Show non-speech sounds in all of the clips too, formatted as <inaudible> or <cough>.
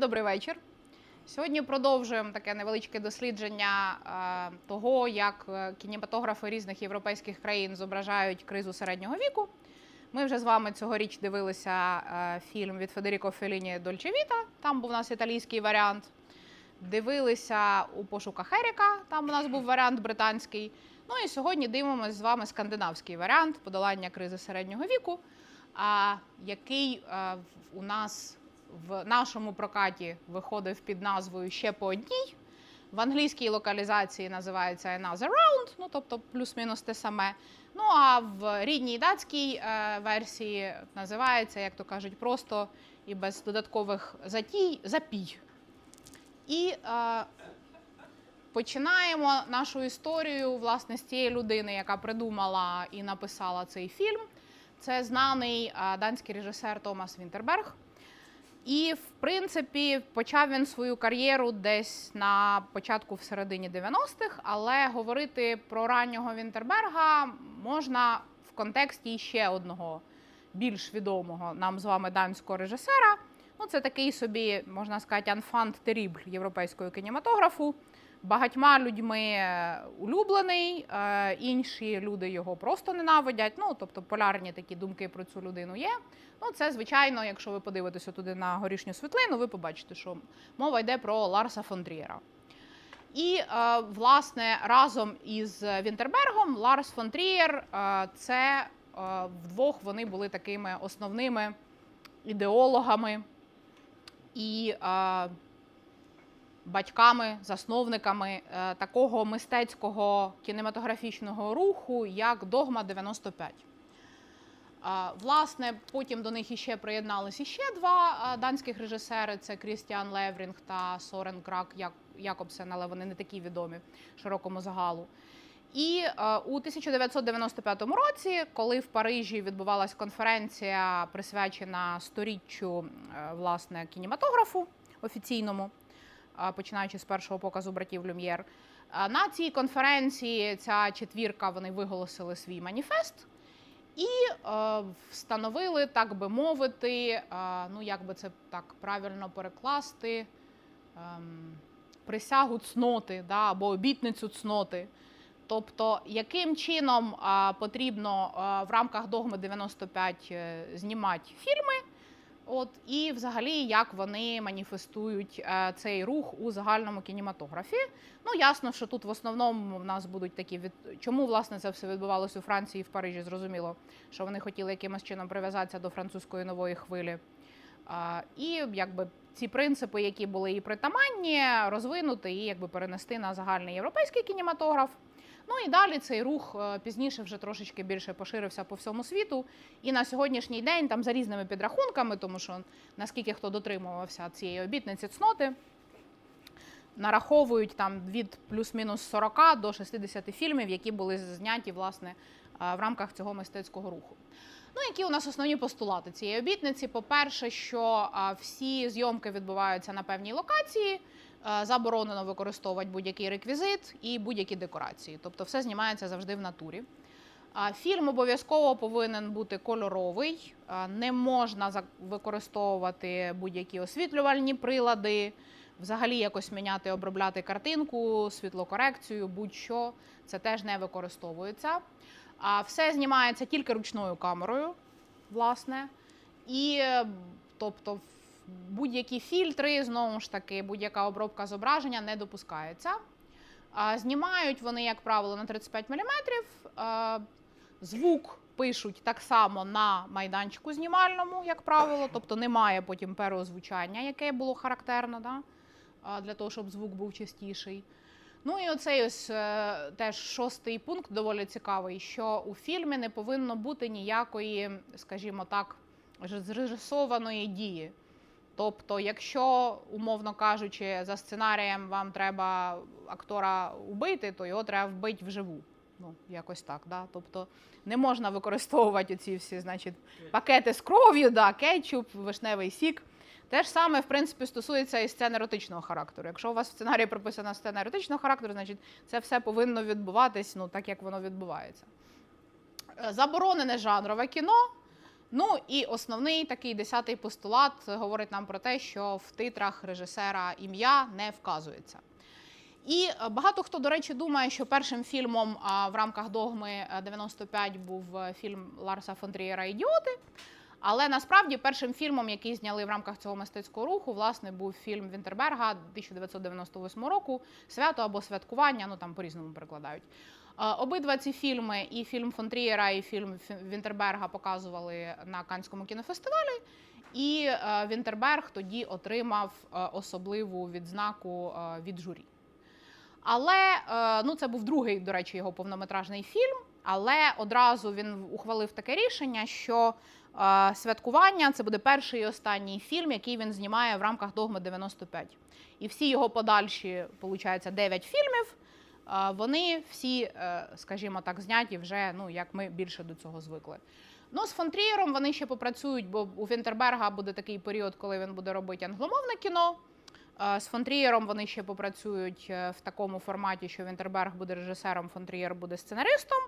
добрий вечір. Сьогодні продовжуємо таке невеличке дослідження е, того, як е, кінематографи різних європейських країн зображають кризу середнього віку. Ми вже з вами цьогоріч дивилися е, фільм від Федеріко Феліні Дольче Віта. Там був у нас італійський варіант. Дивилися у пошуках Еріка, там у нас був варіант британський. Ну і сьогодні дивимося з вами скандинавський варіант подолання кризи середнього віку, а, який у нас в нашому прокаті виходив під назвою ще по одній. В англійській локалізації називається Another Round, ну тобто плюс-мінус те саме. Ну а в рідній датській е, версії називається, як то кажуть, просто і без додаткових затій запій. І е, починаємо нашу історію власне з тієї людини, яка придумала і написала цей фільм. Це знаний е, данський режисер Томас Вінтерберг. І, в принципі, почав він свою кар'єру десь на початку в середині 90-х, але говорити про раннього Вінтерберга можна в контексті ще одного більш відомого нам з вами данського режисера. Ну, це такий собі, можна сказати, анфант терібль європейського кінематографу. Багатьма людьми е, улюблений, е, інші люди його просто ненавидять. Ну, тобто полярні такі думки про цю людину є. Ну, це звичайно, якщо ви подивитеся туди на горішню світлину, ви побачите, що мова йде про Ларса фон Трієра. І е, власне разом із Вінтербергом Ларс фон Трієр е, це вдвох вони були такими основними ідеологами і батьками, засновниками е, такого мистецького кінематографічного руху, як Догма 95. Власне, потім до них іще приєдналися ще два данських режисери: це Крістіан Леврінг та Сорен Крак Якобсен, але вони не такі відомі широкому загалу. І е, у 1995 році, коли в Парижі відбувалася конференція, присвячена сторіччю е, власне кінематографу офіційному, е, починаючи з першого показу братів Люм'єр, на цій конференції ця четвірка вони виголосили свій маніфест. І е, встановили, так би мовити, е, ну як би це так правильно перекласти, ем, присягу цноти да, або обітницю цноти. Тобто, яким чином потрібно е, в рамках догми 95 е, знімати фільми, от, і взагалі як вони маніфестують е, цей рух у загальному кінематографі. Ну, ясно, що тут в основному в нас будуть такі від чому власне це все відбувалося у Франції і в Парижі. Зрозуміло, що вони хотіли якимось чином прив'язатися до французької нової хвилі. А, і якби ці принципи, які були і притаманні, розвинути і якби перенести на загальний європейський кінематограф. Ну і далі цей рух е, пізніше вже трошечки більше поширився по всьому світу. І на сьогоднішній день там за різними підрахунками, тому що наскільки хто дотримувався цієї обітниці цноти, нараховують там від плюс-мінус 40 до 60 фільмів, які були зняті власне е, в рамках цього мистецького руху. Ну, які у нас основні постулати цієї обітниці? По-перше, що всі зйомки відбуваються на певній локації, заборонено використовувати будь-який реквізит і будь-які декорації. Тобто все знімається завжди в натурі. Фільм обов'язково повинен бути кольоровий, не можна використовувати будь-які освітлювальні прилади, взагалі якось міняти, обробляти картинку, світлокорекцію, будь-що. Це теж не використовується. А все знімається тільки ручною камерою, власне. І е, тобто будь-які фільтри, знову ж таки, будь-яка обробка зображення не допускається. Знімають вони, як правило, на 35 мм. Звук пишуть так само на майданчику знімальному, як правило, тобто немає потім переозвучання, яке було характерно да? для того, щоб звук був чистіший. Ну і оцей ось е, теж шостий пункт доволі цікавий, що у фільмі не повинно бути ніякої, скажімо так, зрежисованої дії. Тобто, якщо, умовно кажучи, за сценарієм вам треба актора убити, то його треба вбити вживу. Ну, якось так. Да? Тобто не можна використовувати ці всі, значить, пакети з кров'ю, да, кетчуп, вишневий сік. Те ж саме, в принципі, стосується і сцен еротичного характеру. Якщо у вас в сценарії прописана сцена еротичного характеру, значить це все повинно відбуватись ну, так, як воно відбувається. Е, Заборонене жанрове кіно. Ну і основний такий десятий постулат говорить нам про те, що в титрах режисера ім'я не вказується. І е, багато хто, до речі, думає, що першим фільмом в рамках догми е, 95 був е, фільм Ларса фон Трієра Ідіоти. Але насправді першим фільмом, який зняли в рамках цього мистецького руху, власне, був фільм Вінтерберга 1998 року Свято або святкування, ну там по-різному перекладають. Е, Обидва ці фільми, і фільм фон Трієра, і фільм Фі- Вінтерберга показували на Канському кінофестивалі. І е, Вінтерберг тоді отримав е, особливу відзнаку від журі. Але ну, це був другий, до речі, його повнометражний фільм. Але одразу він ухвалив таке рішення, що е, святкування це буде перший і останній фільм, який він знімає в рамках догми 95. І всі його подальші, виходить, 9 фільмів. е, Вони всі, е, скажімо так, зняті вже, ну як ми більше до цього звикли. Ну, з фон Трієром вони ще попрацюють, бо у Вінтерберга буде такий період, коли він буде робити англомовне кіно. З фон Трієром вони ще попрацюють е, в такому форматі, що Вінтерберг буде режисером, фон Трієр буде сценаристом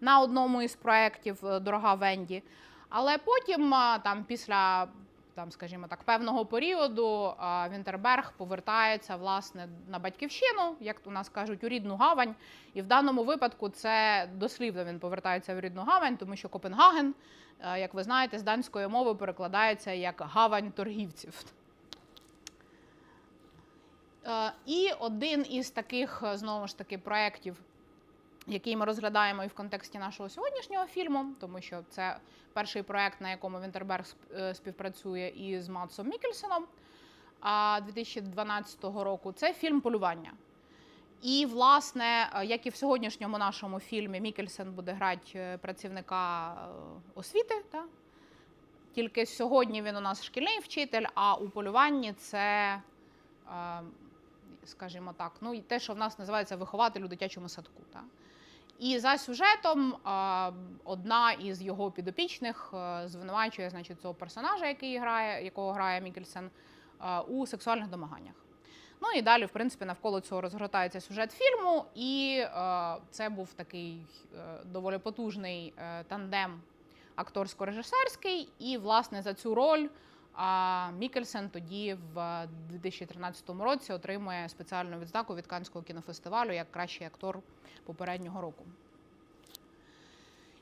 на одному із проєктів е, Дорога Венді. Але потім, е, там, після, там, скажімо так, певного періоду, Вінтерберг повертається власне на батьківщину, як у нас кажуть, у рідну гавань. І в даному випадку це дослівно він повертається в рідну гавань, тому що Копенгаген, як ви знаєте, з данської мови перекладається як гавань торгівців. Е, І один із таких е, знову ж таки проєктів, який ми розглядаємо і в контексті нашого сьогоднішнього фільму, тому що це перший проєкт, на якому Вінтерберг е, співпрацює із Матсом Мікельсоном 2012 року. Це фільм Полювання. І, власне, як і в сьогоднішньому нашому фільмі, Мікельсен буде грати працівника освіти. Та? Тільки сьогодні він у нас шкільний вчитель, а у полюванні це, скажімо так, ну і те, що в нас називається вихователь у дитячому садку. Та? І за сюжетом одна із його підопічних е, звинувачує значить, цього персонажа, який грає, якого грає Мікельсен, е, у сексуальних домаганнях. Ну і далі, в принципі, навколо цього розгортається сюжет фільму, і е, це був такий доволі потужний тандем акторсько-режисерський. І, власне, за цю роль а, Мікельсен тоді в 2013 році отримує спеціальну відзнаку від Канського кінофестивалю як кращий актор попереднього року.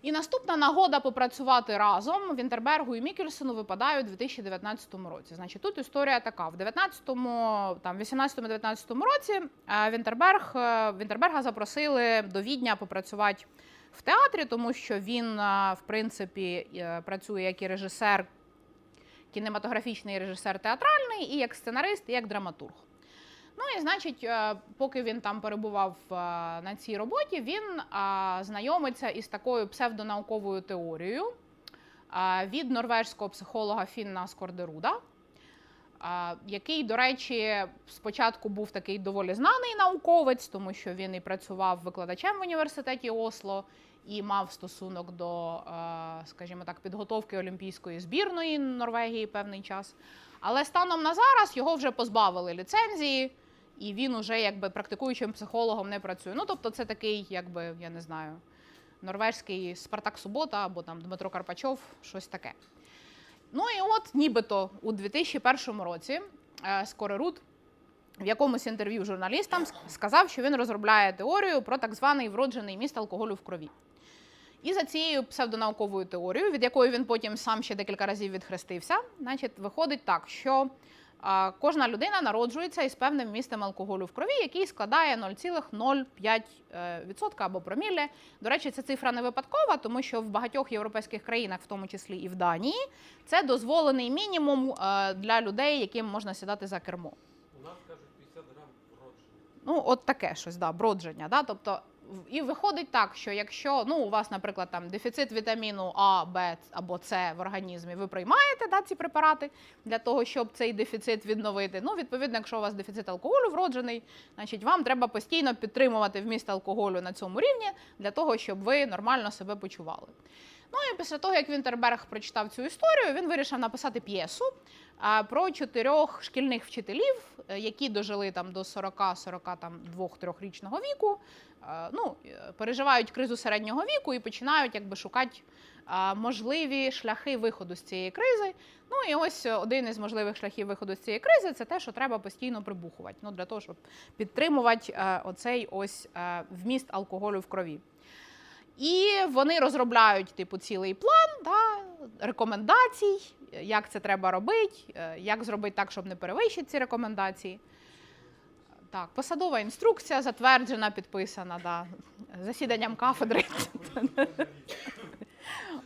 І наступна нагода попрацювати разом Вінтербергу і Мікельсону випадає у 2019 році. Значить, тут історія така: в 19-му, там 18-19 році е, Вінтерберг е, Вінтерберга запросили до Відня попрацювати в театрі, тому що він, е, в принципі, е, працює як і режисер, кінематографічний режисер театральний, і як сценарист, і як драматург. Ну і значить, е, поки він там перебував е, на цій роботі, він е, знайомиться із такою псевдонауковою теорією від норвежського психолога Фінна Скордеруда, який, до речі, спочатку був такий доволі знаний науковець, тому що він і працював викладачем в університеті Осло і мав стосунок до, скажімо так, підготовки олімпійської збірної Норвегії певний час. Але станом на зараз його вже позбавили ліцензії, і він уже якби практикуючим психологом не працює. Ну тобто, це такий, якби я не знаю, норвезький Спартак Субота або там Дмитро Карпачов, щось таке. Ну і от, нібито у 2001 році е, Скорерут в якомусь інтерв'ю журналістам сказав, що він розробляє теорію про так званий вроджений міст алкоголю в крові. І за цією псевдонауковою теорією, від якої він потім сам ще декілька разів відхрестився, значить, виходить так, що кожна людина народжується із певним містом алкоголю в крові, який складає 0,05% е, або промілля. До речі, ця цифра не випадкова, тому що в багатьох європейських країнах, в тому числі і в Данії, це дозволений мінімум е, для людей, яким можна сідати за кермо. У нас кажуть 50 грам вроджений. Ну, от таке щось, да, бродження. Да? Тобто, і виходить так, що якщо ну, у вас, наприклад, там дефіцит вітаміну А, Б або С в організмі, ви приймаєте да, ці препарати для того, щоб цей дефіцит відновити. Ну, відповідно, якщо у вас дефіцит алкоголю вроджений, значить вам треба постійно підтримувати вміст алкоголю на цьому рівні для того, щоб ви нормально себе почували. Ну і після того, як Вінтерберг прочитав цю історію, він вирішив написати п'єсу про чотирьох шкільних вчителів, е, які дожили там до 40-42-3 річного віку. е, Ну, е, переживають кризу середнього віку і починають якби шукати можливі шляхи виходу з цієї кризи. Ну і ось один із можливих шляхів виходу з цієї кризи це те, що треба постійно прибухувати. Ну для того, щоб підтримувати оцей ось вміст алкоголю в крові. І вони розробляють типу цілий план да, рекомендацій, як це треба робити, е, як зробити так, щоб не перевищити ці рекомендації. Так, посадова інструкція затверджена, підписана да, засіданням кафедри.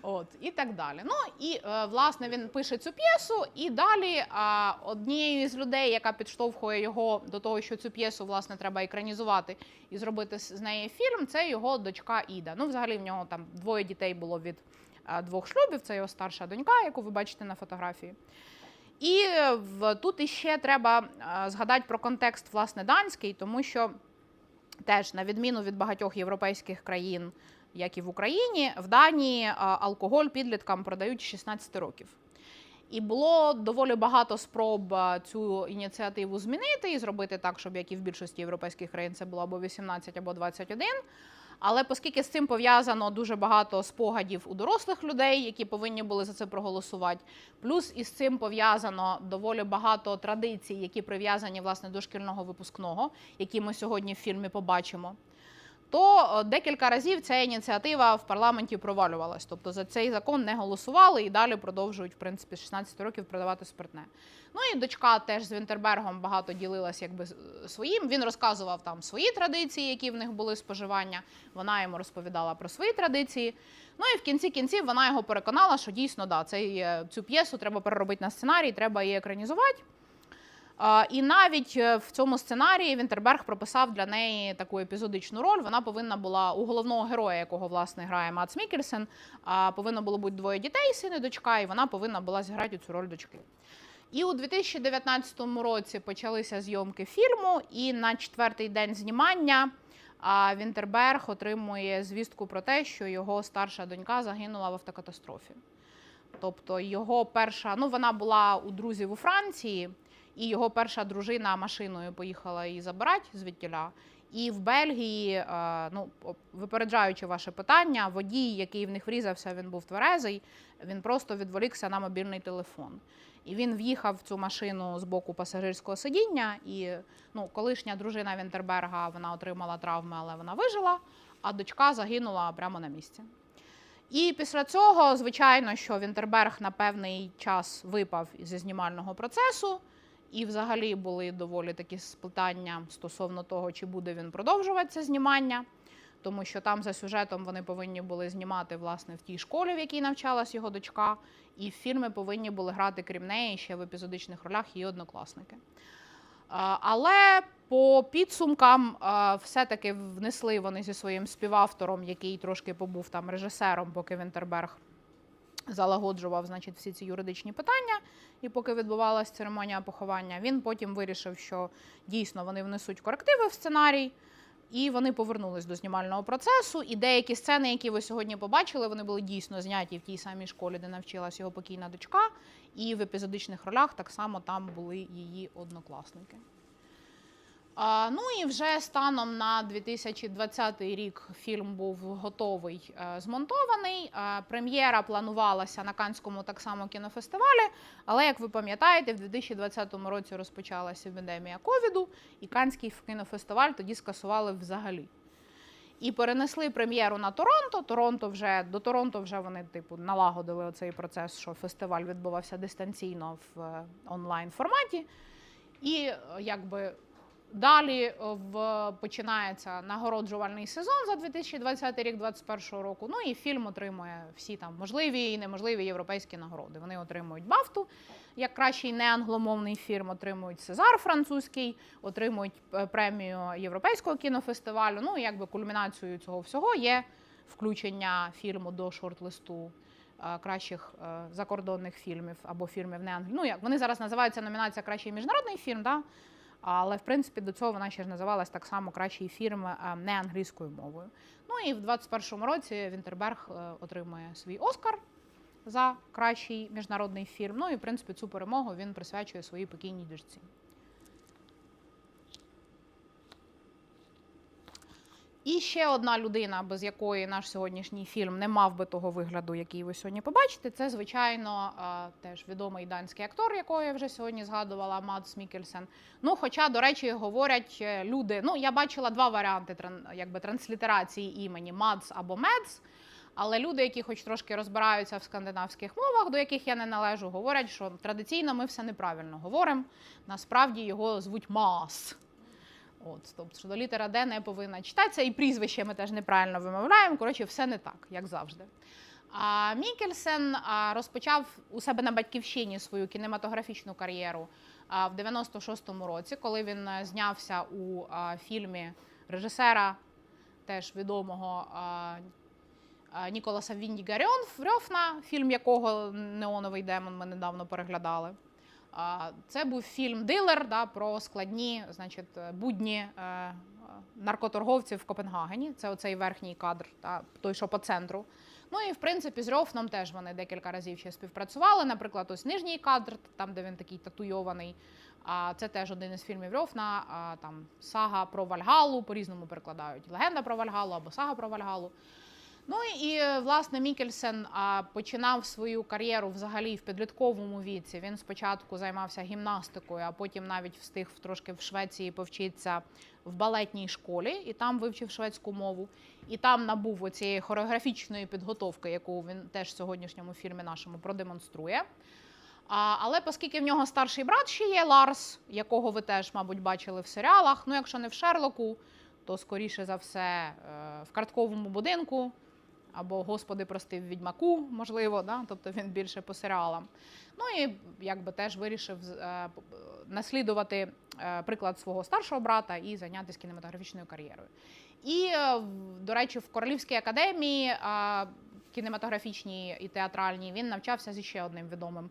От, і так далі. Ну і е, власне він пише цю п'єсу, і далі однією з людей, яка підштовхує його до того, що цю п'єсу власне треба екранізувати і зробити з неї фільм, це його дочка Іда. Ну, взагалі в нього там двоє дітей було від е, двох шлюбів. Це його старша донька, яку ви бачите на фотографії. І е, тут іще треба згадати про контекст власне данський, тому що теж на відміну від багатьох європейських країн, як і в Україні, в Данії алкоголь підліткам продають 16 років. І було доволі багато спроб цю ініціативу змінити і зробити так, щоб як і в більшості європейських країн це було або 18, або 21. Але оскільки з цим пов'язано дуже багато спогадів у дорослих людей, які повинні були за це проголосувати, плюс із цим пов'язано доволі багато традицій, які прив'язані власне до шкільного випускного, які ми сьогодні в фільмі побачимо. То е, декілька разів ця ініціатива в парламенті провалювалась. Тобто за цей закон не голосували і далі продовжують в принципі з 16 років продавати спиртне. Ну і дочка теж з Вінтербергом багато ділилась якби своїм. Він розказував там свої традиції, які в них були споживання. Вона йому розповідала про свої традиції. Ну і в кінці кінців вона його переконала, що дійсно да, цей, е, цю п'єсу треба переробити на сценарій, треба її екранізувати. І навіть е, в цьому сценарії Вінтерберг прописав для неї таку епізодичну роль. Вона повинна була у головного героя, якого власне грає Мац Мікельсен, повинно було бути двоє дітей, син і дочка, і вона повинна була зіграти цю роль дочки. І у 2019 році почалися зйомки фільму, і на четвертий день знімання Вінтерберг отримує звістку про те, що його старша донька загинула в автокатастрофі. Тобто його перша, ну вона була у друзів у Франції, і його перша дружина машиною поїхала її забирати звідтіля. І в Бельгії, е, ну випереджаючи ваше питання, водій, який в них врізався, він був тверезий. Він просто відволікся на мобільний телефон. І він в'їхав в цю машину з боку пасажирського сидіння. І ну, колишня дружина Вінтерберга вона отримала травми, але вона вижила. А дочка загинула прямо на місці. І після цього, звичайно, що Вінтерберг на певний час випав зі знімального процесу, і взагалі були доволі такі сплетання стосовно того, чи буде він продовжувати це знімання. Тому що там за сюжетом вони повинні були знімати власне в тій школі, в якій навчалась його дочка, і в фільми повинні були грати крім неї ще в епізодичних ролях її однокласники. Але по підсумкам все-таки внесли вони зі своїм співавтором, який трошки побув там режисером, поки Вінтерберг залагоджував значить, всі ці юридичні питання, і поки відбувалася церемонія поховання, він потім вирішив, що дійсно вони внесуть корективи в сценарій. І вони повернулись до знімального процесу. І деякі сцени, які ви сьогодні побачили, вони були дійсно зняті в тій самій школі, де навчилась його покійна дочка. І в епізодичних ролях так само там були її однокласники. Ну і вже станом на 2020 рік фільм був готовий, е, змонтований. Е, прем'єра планувалася на Канському так само кінофестивалі. Але як ви пам'ятаєте, в 2020 році розпочалася епідемія ковіду, і Канський кінофестиваль тоді скасували взагалі. І перенесли прем'єру на Торонто. Торонто вже до Торонто вже вони типу налагодили оцей процес, що фестиваль відбувався дистанційно в е, онлайн форматі. І якби далі е, в починається нагороджувальний сезон за 2020 рік, 2021 року. Ну і фільм отримує всі там можливі і неможливі європейські нагороди. Вони отримують Бафту як кращий неангломовний фільм, отримують Сезар французький, отримують е, премію Європейського кінофестивалю. Ну якби кульмінацією цього всього є включення фільму до шорт-листу е, кращих закордонних фільмів або фільмів не англ... Ну як вони зараз називаються номінація Кращий міжнародний фільм. Да? Але в принципі до цього вона ще ж називалась так само кращий фільм е, не англійською мовою. Ну і в 21-му році Вінтерберг е, отримує свій Оскар за кращий міжнародний фільм. Ну і в принципі цю перемогу він присвячує своїй покійній дочці. І ще одна людина, без якої наш сьогоднішній фільм не мав би того вигляду, який ви сьогодні побачите. Це, звичайно, теж відомий данський актор, якого я вже сьогодні згадувала, Мадс Мікельсен. Ну, хоча, до речі, говорять е, люди. Ну, я бачила два варіанти якби, транслітерації імені Мадс або Медс. Але люди, які хоч трошки розбираються в скандинавських мовах, до яких я не належу, говорять, що традиційно ми все неправильно говоримо. Насправді його звуть Мас. От, тобто, що літера Д не повинна читатися, і прізвище ми теж неправильно вимовляємо. Коротше, все не так, як завжди. А Мікельсен розпочав у себе на батьківщині свою кінематографічну кар'єру в 96-му році, коли він е, знявся у фільмі режисера, теж відомого Ніколаса Віндігарьон Фрьофна, фільм якого Неоновий демон ми недавно переглядали. Це був фільм Дилер да, про складні значить, е, будні е, е, наркоторговців в Копенгагені. Це оцей верхній кадр, та, той, що по центру. Ну і в принципі з Рьофном теж вони декілька разів ще співпрацювали. Наприклад, ось нижній кадр, там, де він такий татуйований. А це теж один із фільмів Рьофна. Там сага про Вальгалу, по-різному перекладають. Легенда про Вальгалу або сага про Вальгалу. Ну і е, власне Мікельсен починав свою кар'єру взагалі в підлітковому віці. Він спочатку займався гімнастикою, а потім навіть встиг трошки в Швеції повчитися в балетній школі, і там вивчив шведську мову. І там набув оцієї хореографічної підготовки, яку він теж в сьогоднішньому фільмі нашому продемонструє. А, але оскільки в нього старший брат ще є Ларс, якого ви теж, мабуть, бачили в серіалах. Ну, якщо не в Шерлоку, то скоріше за все е, в картковому будинку або Господи прости в відьмаку, можливо, да? тобто він більше по серіалам. Ну і якби теж вирішив е, наслідувати е, приклад свого старшого брата і зайнятися кінематографічною кар'єрою. І, е, до речі, в Королівській академії е, кінематографічній і театральній він навчався зі ще одним відомим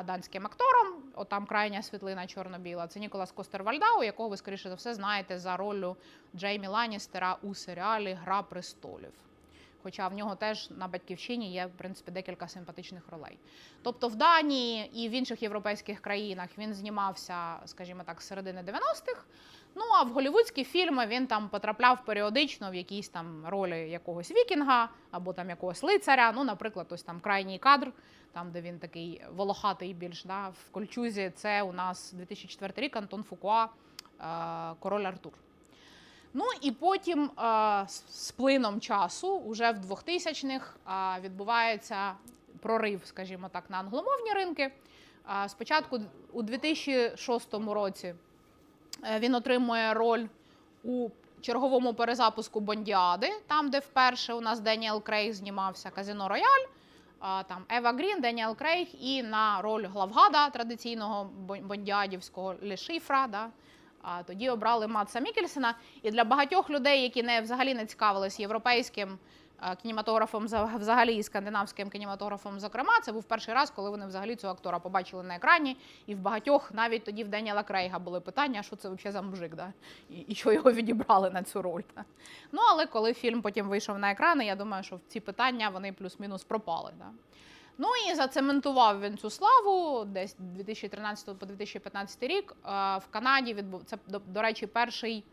е, данським актором. От там крайня світлина чорно-біла. Це Ніколас Костер-Вальдау, якого ви скоріше за все знаєте за роллю Джеймі Ланністера у серіалі Гра престолів. Хоча в нього теж на батьківщині є в принципі декілька симпатичних ролей. Тобто в Данії і в інших європейських країнах він знімався, скажімо так, з середини 90-х. Ну а в голівудські фільми він там потрапляв періодично в якісь там ролі якогось вікінга або там якогось лицаря. Ну, наприклад, ось там крайній кадр, там де він такий волохатий більш да, в кольчузі. Це у нас 2004 рік Антон Фукуа, е, король Артур. Ну і потім з плином часу, уже в 2000-х, е, відбувається прорив, скажімо так, на англомовні ринки. Спочатку у 2006 році е, він отримує роль у черговому перезапуску Бондіади, там, де вперше у нас Деніел Крейг знімався Казино Рояль. Там Ева Грін, Деніел Крейг і на роль главгада традиційного бондіадівського Лешифра. Да, а тоді обрали Матса Мікельсена. І для багатьох людей, які не взагалі не цікавились європейським е, кінематографом, за- взагалі і скандинавським кінематографом, зокрема, це був перший раз, коли вони взагалі цього актора побачили на екрані. І в багатьох навіть тоді в Деніела Крейга були питання, що це взагалі за мужик, да? і, і що його відібрали на цю роль. Да? Ну але коли фільм потім вийшов на екрани, я думаю, що ці питання вони плюс-мінус пропали. Да? Ну і зацементував він цю славу десь 2013 по 2015 рік. Е, В Канаді відбув це до, речі, перший е,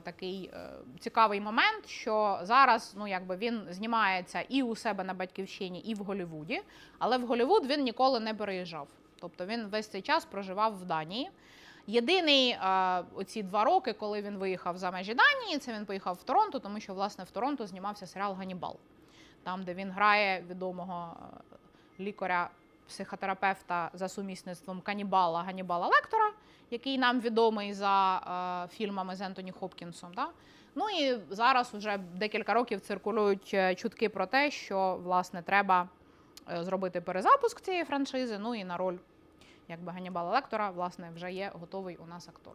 такий е, цікавий момент, що зараз ну якби він знімається і у себе на батьківщині, і в Голлівуді, але в Голлівуд він ніколи не переїжджав. Тобто він весь цей час проживав в Данії. Єдиний оці два роки, коли він виїхав за межі Данії, це він поїхав в Торонто, тому що власне в Торонто знімався серіал Ганібал там, де він грає відомого е, лікаря, психотерапевта за сумісництвом канібала Ганібала Лектора, який нам відомий за е, фільмами з Ентоні Хопкінсом. Да? Ну і зараз вже декілька років циркулюють е, чутки про те, що власне треба е, зробити перезапуск цієї франшизи. Ну і на роль якби Ганібала Лектора, власне, вже є готовий у нас актор.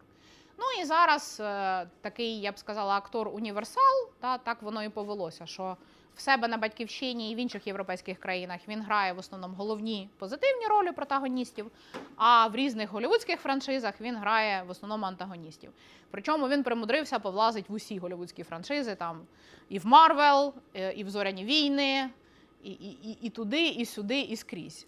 Ну і зараз е, такий, я б сказала, актор універсал, та, так воно і повелося, що в себе на батьківщині і в інших європейських країнах він грає в основному головні позитивні ролі протагоністів, а в різних голівудських франшизах він грає в основному антагоністів. Причому він примудрився повлазить в усі голівудські франшизи, там і в Марвел, е, і в Зоряні війни, і, і, і, і туди, і сюди, і скрізь.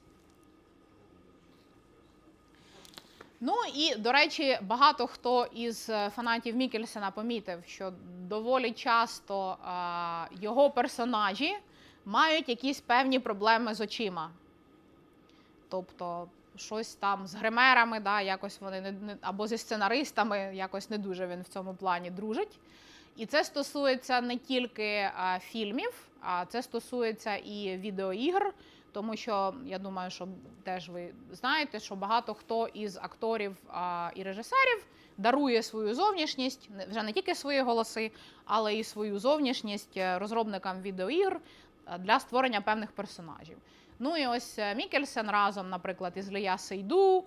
Ну і до речі, багато хто із е, фанатів Мікельсена помітив, що доволі часто а, його персонажі мають якісь певні проблеми з очима. Тобто, щось там з гримерами, да, якось вони не, або зі сценаристами, якось не дуже він в цьому плані дружить. І це стосується не тільки а, фільмів, а це стосується і відеоігр. Тому що я думаю, що теж ви знаєте, що багато хто із акторів а, і режисерів дарує свою зовнішність, вже не тільки свої голоси, але і свою зовнішність е, розробникам відеоігр е, для створення певних персонажів. Ну і ось е, Мікельсен разом, наприклад, із Лія Сейду,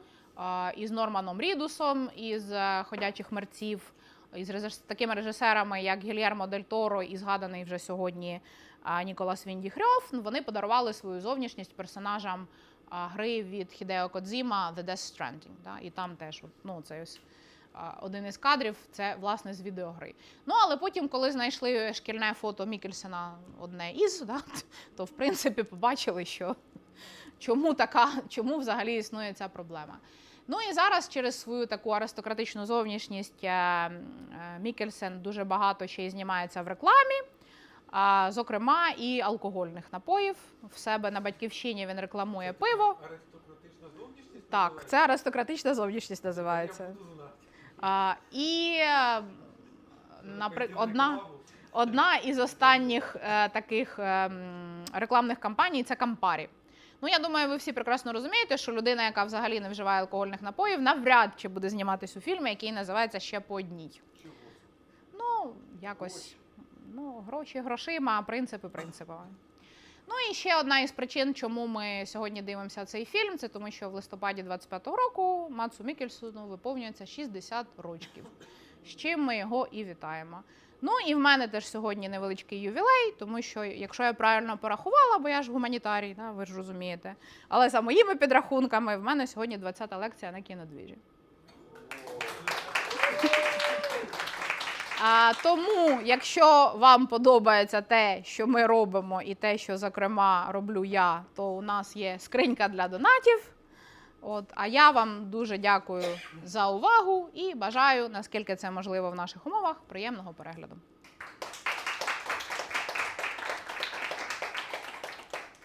із Норманом Рідусом, із ходячих мерців, із такими режисерами, як Гільєрмо Дель Торо і згаданий вже сьогодні Ніколас Вінді Хрьоф, ну, вони подарували свою зовнішність персонажам гри від Хідео Кодзіма The Death Stranding. Да? І там теж ну, це ось один із кадрів це власне з відеогри. Ну але потім, коли знайшли шкільне фото Мікельсена, одне із, да, <laughs> то в принципі побачили, що чому така, чому взагалі існує ця проблема. Ну і зараз через свою таку аристократичну зовнішність е, е, Мікельсен дуже багато ще й знімається в рекламі. Зокрема, і алкогольних напоїв. В себе на батьківщині він рекламує пиво. Аристократична зовнішність? Так, це аристократична зовнішність називається. А, і, наприклад, одна, одна із останніх е, таких е, рекламних кампаній це Кампарі. Ну, я думаю, ви всі прекрасно розумієте, що людина, яка взагалі не вживає алкогольних напоїв, навряд чи буде зніматись у фільмі, який називається Ще по одній. Чого? Ну, якось ну, гроші грошима, а принципи принципами. Ну і ще одна із причин, чому ми сьогодні дивимося цей фільм, це тому, що в листопаді 25-го року Мацу Мікельсону виповнюється 60 років. З чим ми його і вітаємо. Ну і в мене теж сьогодні невеличкий ювілей, тому що, якщо я правильно порахувала, бо я ж гуманітарій, да, ви ж розумієте. Але за моїми підрахунками, в мене сьогодні 20-та лекція на кінодвіжі. А, тому, якщо вам подобається те, що ми робимо, і те, що зокрема роблю я, то у нас є скринька для донатів. От, а я вам дуже дякую за увагу і бажаю, наскільки це можливо в наших умовах, приємного перегляду.